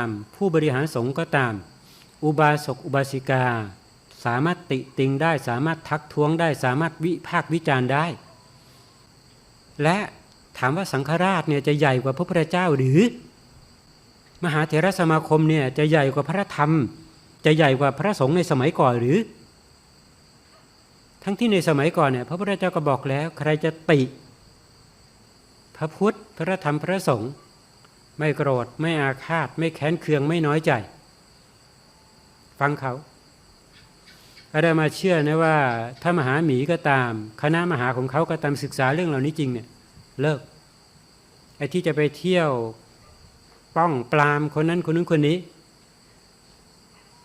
าม ผู้บริหารสงฆ์ก็ตาม อุบาสกอุบาสิกา สามารถติติงได้สามารถทักท้วงได้สามารถวิพากษ์วิจารณ์ได้ และถามว่าสังฆราชเนี่ยจะใหญ่กว่าพระพุทธเจ้าหรือ มหาเถรสมาคมเนี่ยจะใหญ่กว่าพระธรรม จะใหญ่กว่าพระสงฆ์ในสมัยก่อนหรือ ทั้งที่ในสมัยก่อนเนี่ยพระพุทธเจ้าก็บอกแล้ว ใครจะติ พระพุทธพระธรรมพระสงฆ์ ไม่โกรธ ไม่อาฆาต ไม่แค้นเคืองไม่น้อยใจ ฟังเขาอาดามาเชื่อนะว่า ถ้ามหาหมีก็ตาม คณะมหาของเขาก็ตามศึกษาเรื่องเหล่านี้จริงเนี่ยเลิกไอ้ที่จะไปเที่ยวป้องปรามคนนั้นคนนู้นคนนี้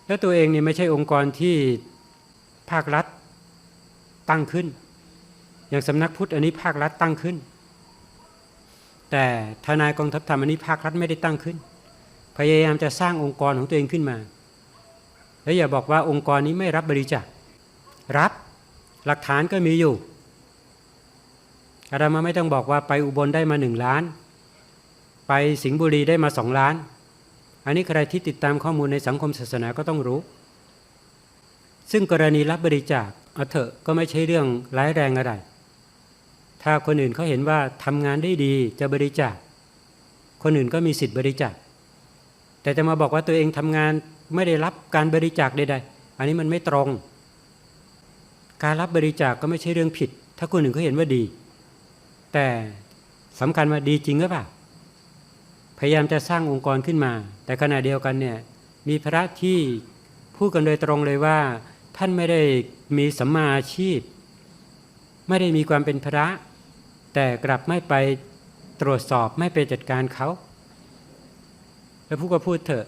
แล้วตัวเองเนี่ยไม่ใช่องค์กรที่ภาครัฐตั้งขึ้น อย่างสำนักพุทธอันนี้ภาครัฐตั้งขึ้น แต่ทนายกองทัพธรรมอันนี้ภาครัฐไม่ได้ตั้งขึ้น พยายามจะสร้างองค์กรของตัวเองขึ้นมา แล้วอย่าบอกว่าองค์กรนี้ไม่รับบริจาครับหลักฐานก็มีอยู่อาตมาไม่ต้องบอกว่าไปอุบลได้มาหนึ่งล้าน ไปสิงห์บุรีได้มาสองล้าน อันนี้ใครที่ติดตามข้อมูลในสังคมศาสนาก็ต้องรู้ ซึ่งกรณีรับบริจาคเอาเถอะก็ไม่ใช่เรื่องร้ายแรงอะไร ถ้าคนอื่นเขาเห็นว่าทำงานได้ดีจะบริจาค คนอื่นก็มีสิทธิ์บริจาค แต่จะมาบอกว่าตัวเองทำงานไม่ได้รับการบริจาคใดๆ อันนี้มันไม่ตรง การรับบริจาคก็ไม่ใช่เรื่องผิด ถ้าคนอื่นเขาเห็นว่าดี แต่สำคัญว่าดีจริงหรือเปล่า พยายามจะสร้างองค์กรขึ้นมา แต่ขณะเดียวกันเนี่ยมีพระที่พูดกันโดยตรงเลยว่า ท่านไม่ได้มีสัมมาอาชีพ ไม่ได้มีความเป็นพระ แต่กลับไม่ไปตรวจสอบไม่ไปจัดการเขา แล้วพูดก็พูดเถอะ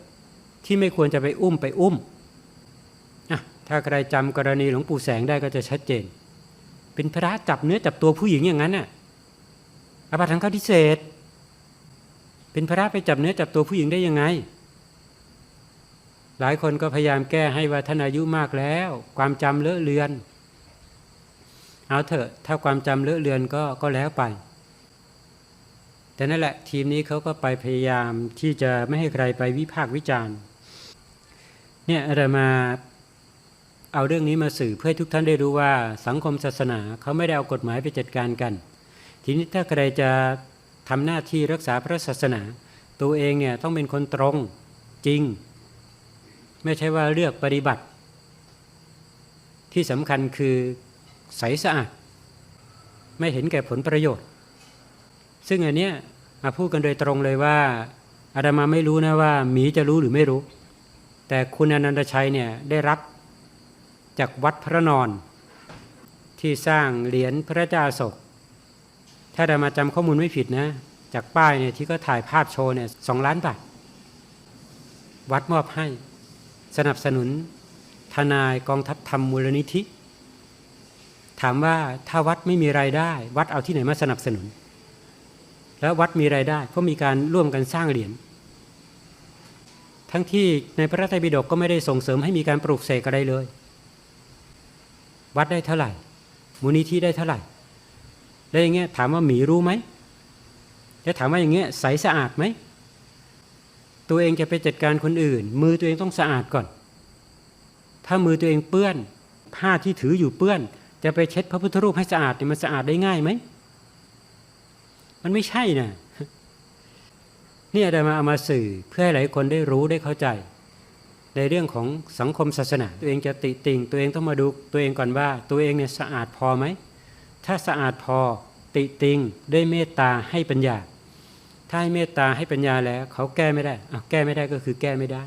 ที่ไม่ควรจะไปอุ้มไปอุ้มถ้าใครจำกรณีหลวงปู่แสงได้ก็จะชัดเจน เป็นพระจับเนื้อจับตัวผู้หญิงอย่างนั้นน่ะอาบัติทางข้าทิเศษ เป็นพระไปจับเนื้อจับตัวผู้หญิงได้ยังไง หลายคนก็พยายามแก้ให้ว่าท่านอายุมากแล้ว ความจำเลอะเลือน เอาเถอะถ้าความจำเลอะเลือนก็ก็แล้วไป แต่นั่นแหละทีมนี้เขาก็ไปพยายามที่จะไม่ให้ใครไปวิพากษ์วิจารณ์เนี่ยอามาเอาเรื่องนี้มาสื่อเพื่อให้ทุกท่านได้รู้ว่าสังคมศาสนาเขาไม่ได้เอากฎหมายไปจัดการกัน ทีนี้ถ้าใครจะทำหน้าที่รักษาพระศาสนา ตัวเองเนี่ยต้องเป็นคนตรงจริง ไม่ใช่ว่าเลือกปฏิบัติ ที่สำคัญคือ ใสสะอาด ไม่เห็นแก่ผลประโยชน์ ซึ่งอันเนี้ยมาพูดกันโดยตรงเลยว่าอาดามาไม่รู้นะว่าหมีจะรู้หรือไม่รู้ แต่คุณอนันตชัยเนี่ยได้รับจากวัดพระนอน ที่สร้างเหรียญพระเจ้าศก ถ้าอาดามาจำข้อมูลไม่ผิดนะ จากป้ายเนี่ยที่ก็ถ่ายภาพโชว์เนี่ยสองล้านบาท วัดมอบให้ สนับสนุนทนายกองทัพธรรมมูลนิธิ ถามว่าถ้าวัดไม่มีรายได้ วัดเอาที่ไหนมาสนับสนุน แล้ววัดมีรายได้เพราะมีการร่วมกันสร้างเหรียญทั้งที่ในพระไตรปิฎกก็ไม่ได้ส่งเสริมให้มีการปลูกเสกอะไรเลย วัดได้เท่าไหร่ มูลนิธิได้เท่าไหร่ แล้วอย่างเงี้ยถามว่าหมีรู้ไหมแล้วถามว่าอย่างเงี้ยใสสะอาดไหม ตัวเองจะไปจัดการคนอื่น มือตัวเองต้องสะอาดก่อน ถ้ามือตัวเองเปื้อน ผ้าที่ถืออยู่เปื้อน จะไปเช็ดพระพุทธรูปให้สะอาดเนี่ยมันสะอาดได้ง่ายไหม มันไม่ใช่นะนี่อาจารย์มาเอามาสื่อเพื่อให้หลายคนได้รู้ได้เข้าใจ ในเรื่องของสังคมศาสนา ตัวเองจะติติงตัวเองต้องมาดูตัวเองก่อนว่า ตัวเองเนี่ยสะอาดพอไหม ถ้าสะอาดพอติติงด้วยเมตตาให้ปัญญา ถ้าให้เมตตาให้ปัญญาแล้ว เขาแก้ไม่ได้อะแก้ไม่ได้ก็คือแก้ไม่ได้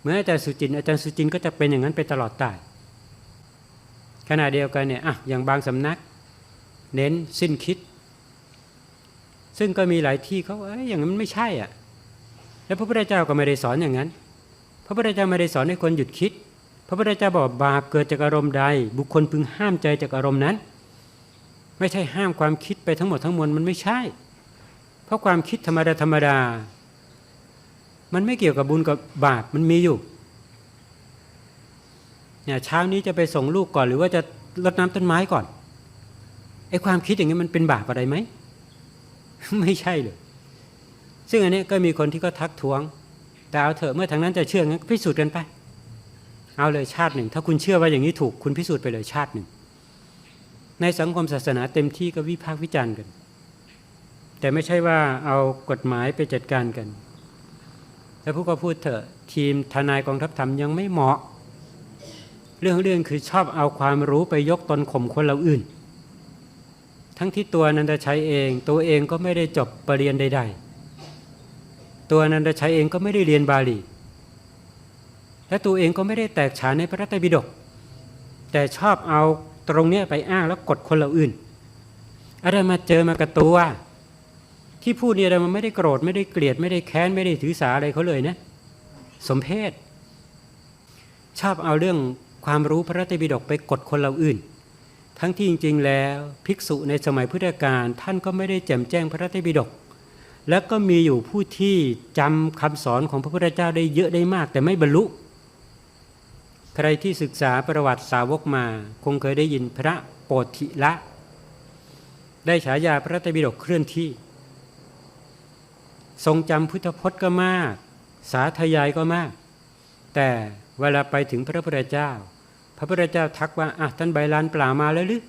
เหมื่อนอาจารย์สุจิน อาจารย์สุจินก็จะเป็นอย่างนั้นไปตลอดตาย ขณะเดียวกันเนี่ยอะอย่างบางสำนัก เน้นสิ้นคิด ซึ่งก็มีหลายที่เขาเอ้ยอย่างนั้นมันไม่ใช่อะแล้วพระพุทธเจ้าก็ไม่ได้สอนอย่างนั้น พระพุทธเจ้าไม่ได้สอนให้คนหยุดคิด พระพุทธเจ้าบอกบาปเกิดจากอารมณ์ใด บุคคลพึงห้ามใจจากอารมณ์นั้น ไม่ใช่ห้ามความคิดไปทั้งหมดทั้งมวลมันไม่ใช่ เพราะความคิดธรรมดาธรรมดา มันไม่เกี่ยวกับบุญกับบาปมันมีอยู่ เนี่ยเช้านี้จะไปส่งลูกก่อน หรือว่าจะรดน้ำต้นไม้ก่อนไอ้ความคิดอย่างนี้มันเป็นบาปอะไรไหมไม่ใช่เลยซึ่งอันนี้ก็มีคนที่ก็ทักท้วง แต่เอาเถอะเมื่อทางนั้นจะเชื่องั้นก็พิสูจน์กันไป เอาเลยชาติหนึ่ง ถ้าคุณเชื่อว่าอย่างนี้ถูกคุณพิสูจน์ไปเลยชาติหนึ่ง ในสังคมศาสนาเต็มที่ก็วิพากษ์วิจารณ์กัน แต่ไม่ใช่ว่าเอากฎหมายไปจัดการกัน แล้วผู้ก็พูดเถอะทีมทนายกองทัพธรรมยังไม่เหมาะ เรื่องเรื่องคือชอบเอาความรู้ไปยกตนข่มคนเราอื่น ทั้งที่ตัวนันทชัยเอง ตัวเองก็ไม่ได้จบปรริญญาใด ๆ ตัวนันทชัยเองก็ไม่ได้เรียนบาลีและตัวเองก็ไม่ได้แตกฉานในพระไตรปิฎกแต่ชอบเอาตรงเนี้ยไปอ้างแล้วกดคนเราอื่นอะไรมาเจอมากับตัวที่พูดเนี่ยอะไรมันไม่ได้โกรธไม่ได้เกลียดไม่ได้แค้นไม่ได้ถือสาอะไรเขาเลยนะสมเพศชอบเอาเรื่อง ความรู้พระไตรปิฎกไปกดคนเราอื่น ทั้งที่จริง ๆ แล้วภิกษุในสมัยพุทธกาลท่านก็ไม่ได้แจ่มแจ้งพระไตรปิฎกแล้วก็มีอยู่ผู้ที่จำคำสอนของพระพุทธเจ้าได้เยอะได้มาก แต่ไม่บรรลุ ใครที่ศึกษาประวัติสาวกมา คงเคยได้ยินพระโปธิละ ได้ฉายาพระไตรปิฎกเคลื่อนที่ ทรงจำพุทธพจน์ก็มาก สาธยายก็มาก แต่เวลาไปถึงพระพุทธเจ้า พระพุทธเจ้าทักว่าอะท่านใบลานเปล่ามาแล้วหรือ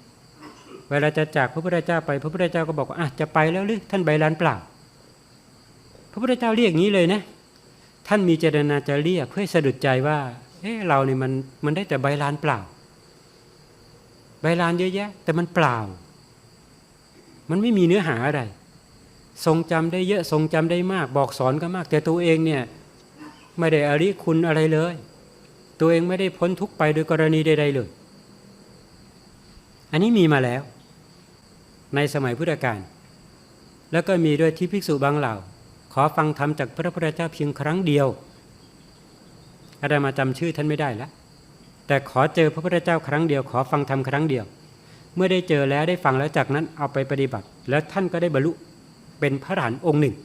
เวลาจะจากพระพุทธเจ้าไป พระพุทธเจ้าก็บอกว่าอะจะไปแล้วหรือท่านใบลานเปล่า พระพุทธเจ้าเรียกงี้เลยนะ ท่านมีเจตนาจะเรียกเพื่อสะดุดใจว่าเอ๊ะเราเนี่ยมันมันได้แต่ใบลานเปล่า ใบลานเยอะแยะ แต่มันเปล่า มันไม่มีเนื้อหาอะไร ทรงจำได้เยอะทรงจำได้มาก บอกสอนก็มาก แต่ตัวเองเนี่ยไม่ได้อริคุณอะไรเลย ตัวเองไม่ได้พ้นทุกไปโดยกรณีใดๆเลย อันนี้มีมาแล้ว ในสมัยพุทธกาล แล้วก็มีด้วยที่ภิกษุบางเหล่า ขอฟังธรรมจากพระพุทธเจ้าเพียงครั้งเดียวอาตมาจำชื่อท่านไม่ได้แล้ว แต่ขอเจอพระพุทธเจ้าครั้งเดียว ขอฟังธรรมครั้งเดียว เมื่อได้เจอแล้วได้ฟังแล้วจากนั้นเอาไปปฏิบัติ แล้วท่านก็ได้บรรลุเป็นพระอรหันต์องค์หนึ่ง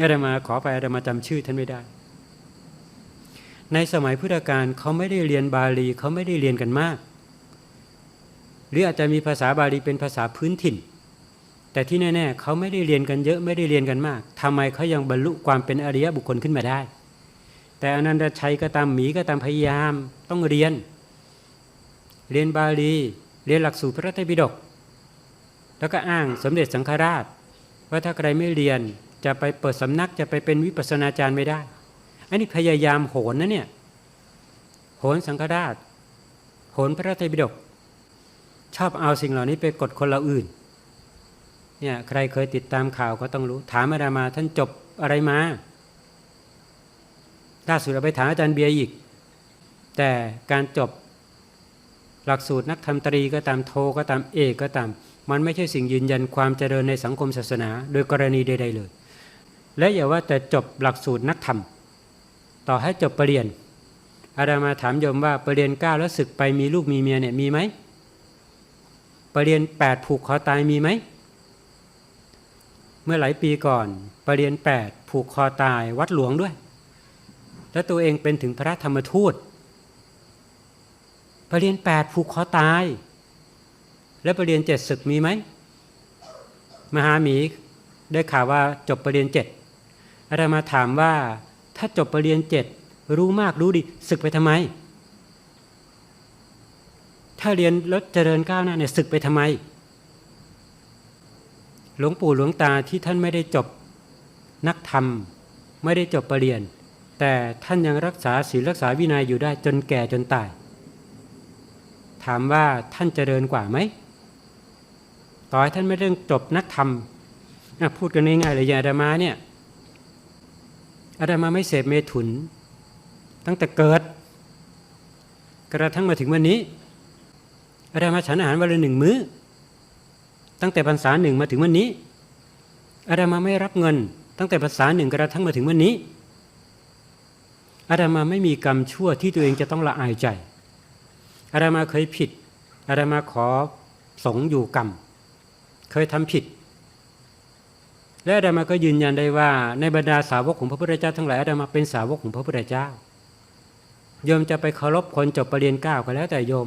อาตมาขอไปอาตมาจำชื่อท่านไม่ได้ ในสมัยพุทธกาลเขาไม่ได้เรียนบาลีเขาไม่ได้เรียนกันมาก หรืออาจจะมีภาษาบาลีเป็นภาษาพื้นถิ่น แต่ที่แน่ๆเขาไม่ได้เรียนกันเยอะไม่ได้เรียนกันมากทำไมเขายังบรรลุความเป็นอริยบุคคลขึ้นมาได้ แต่อนันตชัยก็ตามหมีก็ตามพยายามต้องเรียน เรียนบาลี เรียนหลักสูตรพระไตรปิฎกแล้วก็อ้างสมเด็จสังฆราช ว่าถ้าใครไม่เรียนจะไปเปิดสำนักจะไปเป็นวิปัสนาจารย์ไม่ได้ อันนี้พยายามโหนนะเนี่ย โหนสังฆราช โหนพระไตรปิฎกชอบเอาสิ่งเหล่านี้ไปกดคนเราอื่น เนี่ยใครเคยติดตามข่าวก็ต้องรู้ ถามอาดามาท่านจบอะไรมาล่าสุดเราไปถามอาจารย์เบียร์อีก แต่การจบหลักสูตรนักธรรมตรีก็ตามโทก็ตามเอกก็ตาม มันไม่ใช่สิ่งยืนยันความเจริญในสังคมศาสนา โดยกรณีใดๆเลย และอย่าว่าแต่จบหลักสูตรนักธรรม ต่อให้จบปรริญญาอาดามาถามโยมว่าปรริญญาเก้าแล้วศึกไปมีลูกมีเมียเนี่ยมีไหมปรริญญาแปดผูกคอตายมีไหมเมื่อหลายปีก่อนปรริญญาแปดผูกคอตายวัดหลวงด้วย แล้วตัวเองเป็นถึงพระธรรมทูตปรริญญาแปดผูกคอตาย แล้วปรริญญาเจ็ดศึกมีไหมมหาหมีได้ข่าวว่าจบปรริญญาเจ็ดอาตมาถามว่า ถ้าจบปรริญญาเจ็ดรู้มากรู้ดีศึกไปทำไม ถ้าเรียนแล้วเจริญก้าวหน้าเนี่ยศึกไปทำไม หลวงปู่หลวงตาที่ท่านไม่ได้จบนักธรรม ไม่ได้จบปรริญญาแต่ท่านยังรักษาศีลรักษาวินัยอยู่ได้จนแก่จนตาย ถามว่าท่านเจริญกว่าไหมต่อให้ท่านไม่เรื่องจบนักธรรมพูดกันง่ายๆเลยยางอาดามาเนี่ย อาดามาไม่เสพเมถุน ตั้งแต่เกิด กระทั่งมาถึงวันนี้อาดามาฉันอาหารวันละหนึ่งมื้อ ตั้งแต่พรรษาหนึ่งมาถึงวันนี้อาดามาไม่รับเงิน ตั้งแต่พรรษาหนึ่งกระทั่งมาถึงวันนี้อาดามาไม่มีกรรมชั่วที่ตัวเองจะต้องละอายใจอาดามาเคยผิดอาดามาขอสงอยู่กรรม เคยทำผิด และอาดามาก็ยืนยันได้ว่า ในบรรดาสาวกของพระพุทธเจ้าทั้งหลายอาดามาเป็นสาวกของพระพุทธเจ้าโยมจะไปเคารพคนจบปรริญญาเก้าก็แล้วแต่โยม